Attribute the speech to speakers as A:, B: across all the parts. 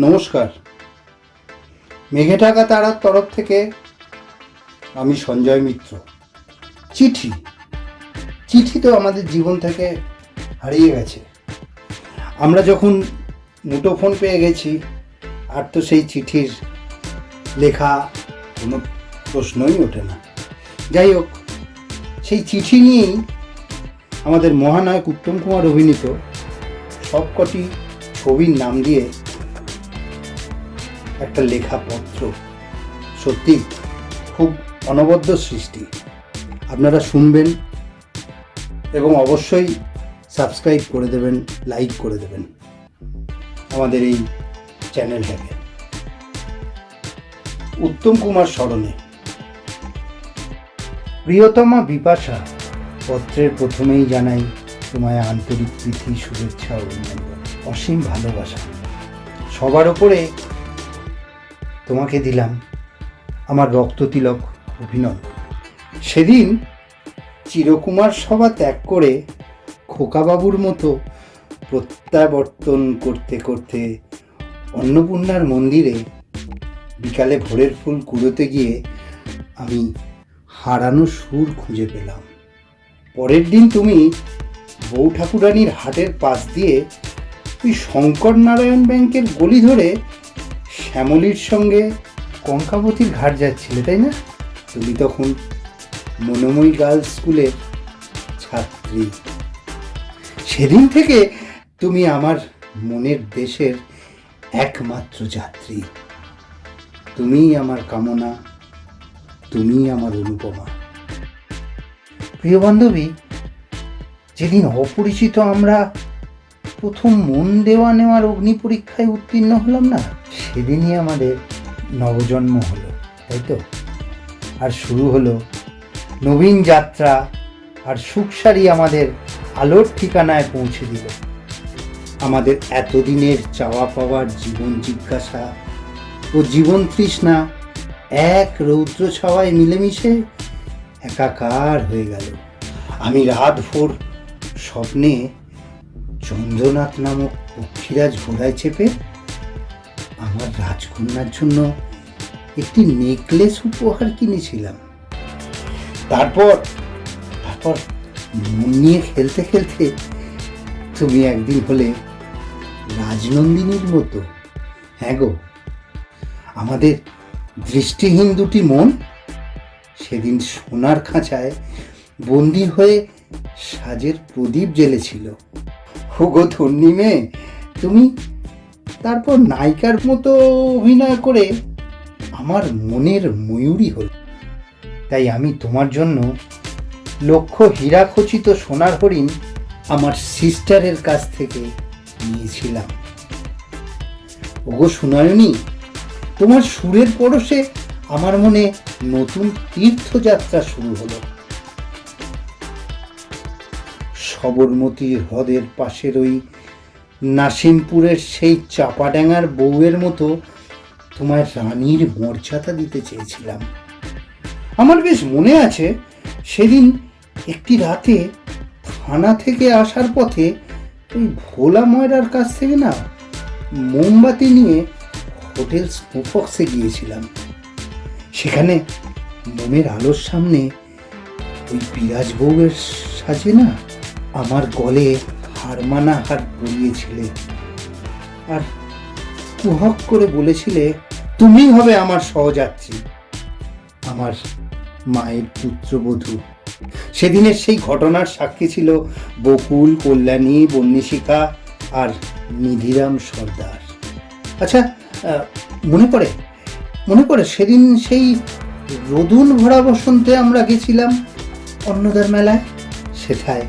A: নমস্কার। মেঘে টাকা তারার তরফ থেকে আমি সঞ্জয় মিত্র। চিঠি। চিঠি তো আমাদের জীবন থেকে হারিয়ে গেছে। আমরা যখন মুঠোফোন পেয়ে গেছি, আর তো সেই চিঠির লেখা কোনো প্রশ্নই ওঠে না। যাই হোক, সেই চিঠি নিয়েই আমাদের মহানায়ক উত্তম কুমার অভিনীত সবকটি ছবির নাম দিয়ে একটা লেখা পত্র সত্যি, খুব অনবদ্য সৃষ্টি। আপনারা শুনবেন এবং অবশ্যই সাবস্ক্রাইব করে দেবেন, লাইক করে দেবেন আমাদের এই চ্যানেলটাকে। উত্তম কুমার স্মরণে। প্রিয়তমা বিপাশা পত্রের প্রথমেই জানাই তোমায় আন্তরিক প্রীতি, শুভেচ্ছা অভিনন্দন। অসীম ভালোবাসা। সবার ওপরে তোমাকে দিলাম আমার রক্ততিলক অভিনন্দন। সেদিন চিরকুমার সভা ত্যাগ করে খোকাবাবুর মতো প্রত্যাবর্তন করতে করতে অন্নপূর্ণার মন্দিরে বিকালে ভোরের ফুল কুড়োতে গিয়ে আমি হারানো সুর খুঁজে পেলাম। পরের দিন তুমি বউ ঠাকুরানীর হাটের পাশ দিয়ে ওই শঙ্কর নারায়ণ ব্যাংকের গলি ধরে শ্যামলীর সঙ্গে কঙ্কাবতীর ঘাট যাচ্ছিলে, তাই না? তুমি তখন মনোময়ী গার্লস স্কুলের ছাত্রী। সেদিন থেকে তুমি আমার মনের দেশের একমাত্র যাত্রী। তুমিই আমার কামনা, তুমিই আমার অনুপমা। প্রিয় বান্ধবী, যেদিন অপরিচিত আমরা প্রথম মন দেওয়া নেওয়ার অগ্নি পরীক্ষায় উত্তীর্ণ হলাম না? সেদিনই আমাদের নবজন্ম হলো, তাই তো? আর শুরু হলো নবীন যাত্রা, আর সুখসারি আমাদের আলোর ঠিকানায় পৌঁছে দিল। আমাদের এতদিনের চাওয়া পাওয়ার জীবন জিজ্ঞাসা ও জীবন তৃষ্ণা এক রৌদ্র ছাওয়ায় মিলেমিশে একাকার হয়ে গেল। আমি রাত ভোর স্বপ্নে চন্দ্রনাথ নামক পক্ষীরাজ ঘোড়ায় চেপে আমার রাজকন্যার জন্য একটি নেকলেস উপহার কিনেছিলাম। তারপর তারপর মন নিয়ে খেলতে খেলতে তুমি একদিন হলে রাজনন্দিনীর মতো। হ্যাঁ গো, আমাদের দৃষ্টিহীন দুটি মন সেদিন সোনার খাঁচায় বন্দি হয়ে সাজের প্রদীপ জ্বেলেছিল। হুগো ধন্যি মেয়ে, তুমি তারপর নায়িকার মতো অভিনয় করে আমার মনের ময়ূরী হল। তাই আমি তোমার জন্য লক্ষ হীরাখচিত সোনার হরিণ আমার সিস্টারের কাছ থেকে নিয়েছিলাম। ওগো সুনয়নী, তোমার সুরের পরশে আমার মনে নতুন তীর্থযাত্রা শুরু হলো। সবরমতী হ্রদের পাশের ওই নাসিমপুরের সেই চাপাডাঙ্গার বউয়ের মতো তোমার রানীর মর্যাদা দিতে চেয়েছিলাম। আমার বেশ মনে আছে, সেদিন একটি রাতে থানা থেকে আসার পথে ওই ভোলা ময়রার কাছ থেকে না মোমবাতি নিয়ে হোটেল স্নোফক্সে গিয়েছিলাম। সেখানে মোমের আলোর সামনে ওই বিরাজ বউয়ের সাজে না আমার গলে হারমানা হার পরিয়েছিলে আর কুহক করে বলেছিলে তুমি হবে আমার সহযাত্রী, আমার মায়ের পুত্রবধূ। সেদিনের সেই ঘটনার সাক্ষী ছিল বকুল, কল্যাণী বন্যিশিকা আর নিধিরাম সর্দার। আচ্ছা মনে পড়ে? মনে পড়ে, সেদিন সেই রদুন ভরা বসন্তে আমরা গেছিলাম অন্নদার মেলায়? সেথায়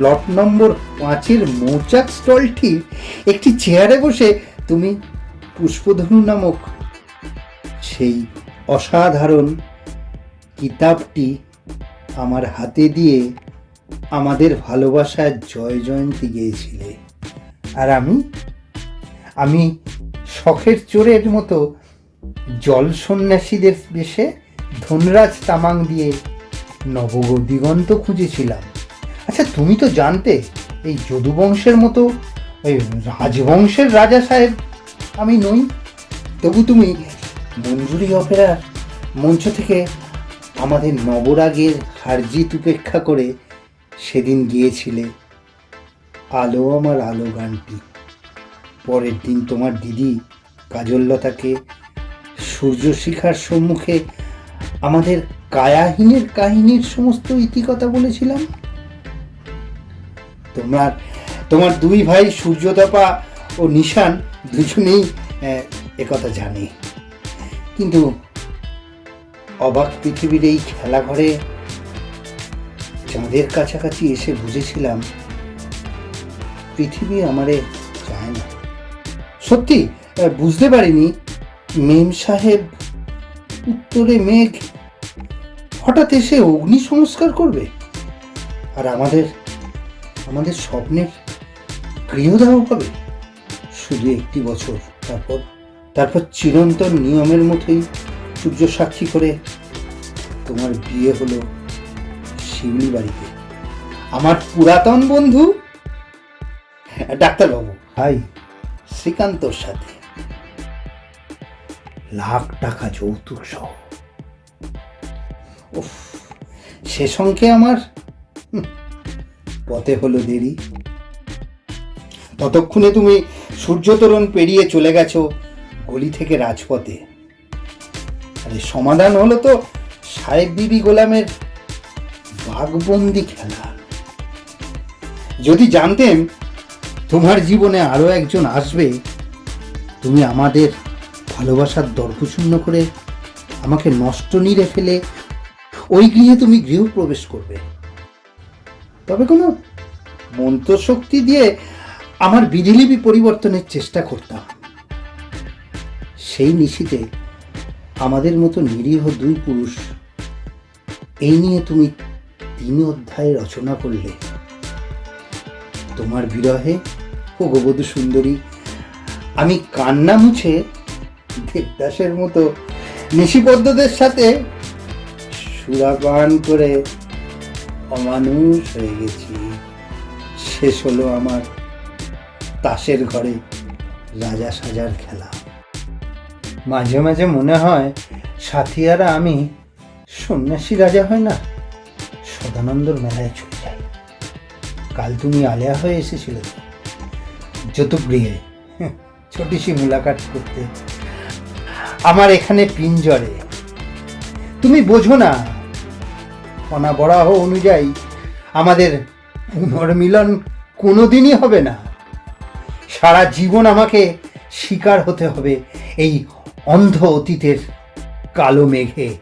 A: প্লট নম্বর পাঁচের মৌচাক স্টলটি একটি চেয়ারে বসে তুমি পুষ্পধনু নামক সেই অসাধারণ কিতাবটি আমার হাতে দিয়ে আমাদের ভালোবাসার জয় জয়ন্তী গেয়েছিলে। আর আমি আমি শখের চোরের মতো জল সন্ন্যাসীদের বেশে ধনরাজ তামাং দিয়ে নবদিগন্ত খুঁজেছিলাম। আচ্ছা তুমি তো জানতে, এই যদুবংশের মতো ওই রাজবংশের রাজা সাহেব আমি নই। তবু তুমি মঞ্জুরি অপেরার মঞ্চ থেকে আমাদের নবরাগের হারজিত উপেক্ষা করে সেদিন গিয়েছিলে। আলো আমার আলো গানটি। পরের দিন তোমার দিদি কাজললতাকে সূর্যশিখার সম্মুখে আমাদের কায়াহীনের কাহিনীর সমস্ত ইতিকথা বলেছিলাম। তোমার তোমার দুই ভাই সূর্যদাপা ও নিশান দুজনেই একথা জানে। কিন্তু অবাক পৃথিবীর এই খেলাঘরে চাঁদের কাছাকাছি এসে বুঝেছিলাম, পৃথিবী আমারে চায় না। সত্যি বুঝতে পারিনি, মেম সাহেব উত্তরে মেঘ হঠাৎ এসে অগ্নি সংস্কার করবে? আর আমাদের আমাদের স্বপ্নের গৃহদাহ হবে? শুধু একটি বছর তারপর তারপর চিরন্তন নিয়মের মতোই সূর্য সাক্ষী করে তোমার বিয়ে হলো শিউলি বাড়িতে। আমার পুরাতন বন্ধু ডাক্তারবাবু। ভাই শ্রীকান্তর সাথে। লাখ টাকা যৌতুক সহ। উফ সে সঙ্গে আমার হুম, পথে হলো দেরি। ততক্ষণে তুমি সূর্যতরণ পেরিয়ে চলে গেছো গলি থেকে রাজপথে। আরে সমাধান হলো তো সাহেব বিবি গোলামের বাঘবন্দি খেলা। যদি জানতেন তোমার জীবনে আরও একজন আসবে, তুমি আমাদের ভালোবাসার দর্পশূন্য করে আমাকে নষ্ট নিরে ফেলে, ওই গৃহে তুমি গৃহপ্রবেশ করবে। তবে কোনো মন্ত্রশক্তি দিয়ে আমার বিধিলিপি পরিবর্তনের চেষ্টা করতাম। সেই নিশিতে আমাদের মতো নিরীহ দুই পুরুষ এই নিয়ে তুমি তিন অধ্যায় রচনা করলে। তোমার বিরহে ও গোবধূ সুন্দরী, আমি কান্না মুছে দেবদাসের মতো নিশিপদ্মদের সাথে সুরাপান করে অমানুষ হয়ে গেছি। শেষ হলো আমার তাসের ঘরে রাজা সাজার খেলা। মাঝে মাঝে মনে হয় সাথিয়ারা আমি সন্ন্যাসী রাজা হয় না সদানন্দর মেলায় চলে যাই। কাল তুমি আলেয়া হয়ে এসেছিলে যতুগৃহে হ্যাঁ, ছোটিসি মুলাকাত করতে। আমার এখানে পিঞ্জরে। তুমি বোঝো না অনাবরাহ অনুযায়ী আমাদের পুনর্মিলন কোনোদিনই হবে না। সারা জীবন আমাকে শিকার হতে হবে এই অন্ধ অতীতের কালো মেঘে।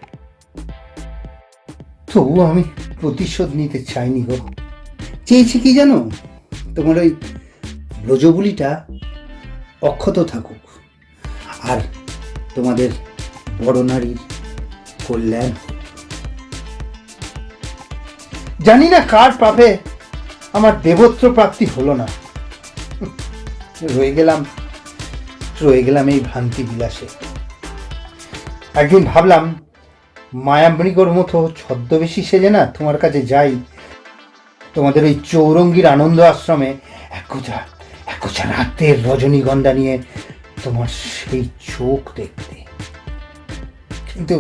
A: তবু আমি প্রতিশোধ নিতে চাইনি গো। চেয়েছি কি জানো? তোমার ওই ব্রজবুলিটা অক্ষত থাকুক আর তোমাদের বড় নারীর কল্যাণ। জানি না কার পাপে আমার দেবত্র প্রাপ্তি হলো না। রয়ে গেলাম রয়ে গেলাম এই ভ্রান্তি বিলাসে একদিন ভাবলাম মায়ামৃগর মতো ছদ্মবেশী সেজে না তোমার কাছে যাই। তোমাদের ওই চৌরঙ্গীর আনন্দ আশ্রমে একোচা একোচা রাতের রজনীগন্ধা নিয়ে তোমার সেই চোখ দেখতে। কিন্তু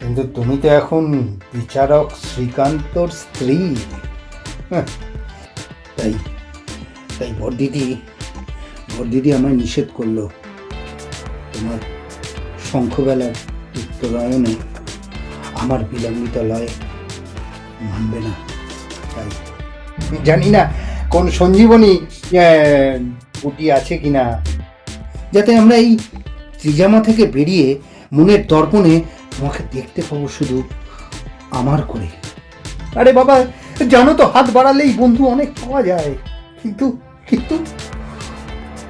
A: কিন্তু তুমি তো এখন বিচারক শ্রীকান্তর স্ত্রী। হ্যাঁ, তাই তাই বড়দিদি বড়দিদি আমায় নিষেধ করল তোমার শঙ্খবেলার উত্তরায়ণে। আমার বিলম্বিত লয় মানবে না তাই। জানি না কোন সঞ্জীবনী বুটি আছে কিনা। যাতে আমরা এই ত্রিজামা থেকে বেরিয়ে মনের দর্পণে তোমাকে দেখতে পাবো শুধু আমার করে। আরে বাবা, জানো তো, হাত বাড়ালেই বন্ধু অনেক পাওয়া যায়। কিন্তু কিন্তু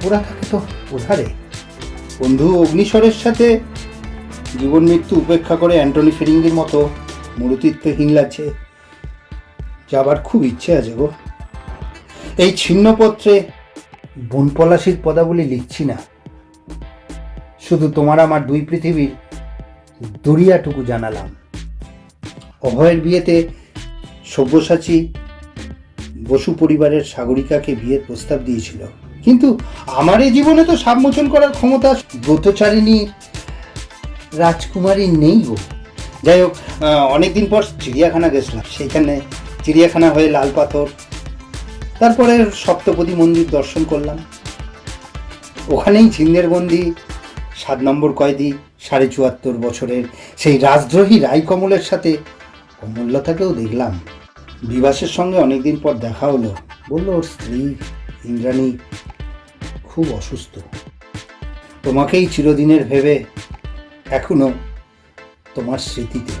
A: ওরা থাকে তো ওধারে। বন্ধু অগ্নিস্বরের সাথে জীবন মৃত্যু উপেক্ষা করে অ্যান্টনি ফিরিঙ্গির মতো মরুতিত্ব হিংলাচ্ছে যাবার খুব ইচ্ছে আছে গো। এই ছিন্নপত্রে বনপলাশির পদাবলী লিখছি না। শুধু তোমার আমার দুই পৃথিবীর দরিয়াটুকু জানালাম। অভয়ের বিয়েতে সব্যসাচী বসু পরিবারের সাগরিকাকে বিয়ের প্রস্তাব দিয়েছিল। কিন্তু আমার এই জীবনে তো সাবমোচন করার ক্ষমতা ব্রতচারিণী রাজকুমারী নেই গো। যাই হোক অনেকদিন পর চিড়িয়াখানা গেছিলাম। সেইখানে চিড়িয়াখানা হয়ে লাল পাথর, তারপরে সপ্তপদী মন্দির দর্শন করলাম। ওখানেই ঝিন্দের সাত নম্বর কয়েদি সাড়ে চুয়াত্তর বছরের সেই রাজদ্রোহী রাই কমলের সাথে কমললতাকেও দেখলাম। বিবাসের সঙ্গে অনেকদিন পর দেখা হলো। বলল, ওর স্ত্রী ইন্দ্রাণী খুব অসুস্থ। তোমাকেই চিরদিনের ভেবে এখনও তোমার স্মৃতিতে।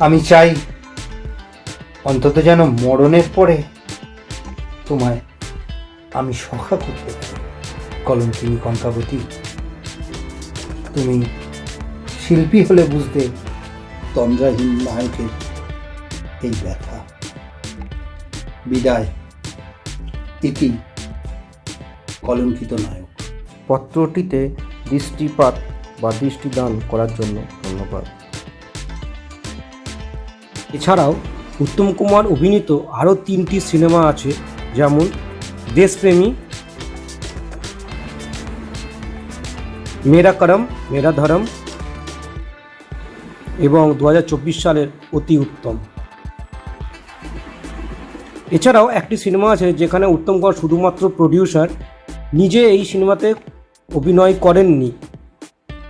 A: আমি চাই অন্তত যেন মরণের পরে তোমায় আমি সখা করতে পারি। কলঙ্কিনী কঙ্কাবতী তুমি শিল্পী হলে বুঝতে তন্দ্রাহীন নায়কের এই ব্যথা। বিদায়। ইতি কলঙ্কিত নায়ক।
B: পত্রটিতে দৃষ্টিপাত বা দৃষ্টিদান করার জন্য ধন্যবাদ। এছাড়াও উত্তম কুমার অভিনীত আরও তিনটি সিনেমা আছে, যেমন দেশপ্রেমী মেরা করম মেরা ধরম এবং দু হাজার চব্বিশ সালের অতি উত্তম। এছাড়াও একটি সিনেমা আছে যেখানে উত্তম কুমার শুধুমাত্র প্রডিউসার নিজে এই সিনেমাতে অভিনয় করেননি।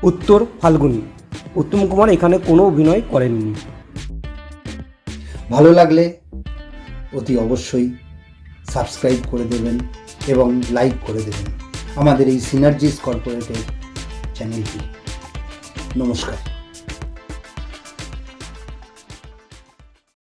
B: উত্তর ফাল্গুনি। উত্তম কুমার এখানে কোনো অভিনয় করেননি।
A: ভালো লাগলে অতি অবশ্যই সাবস্ক্রাইব করে দেবেন এবং লাইক করে দেবেন। আমাদের এই সিনার্জিস কর্পোরেটের চ্যানেলটি। নমস্কার।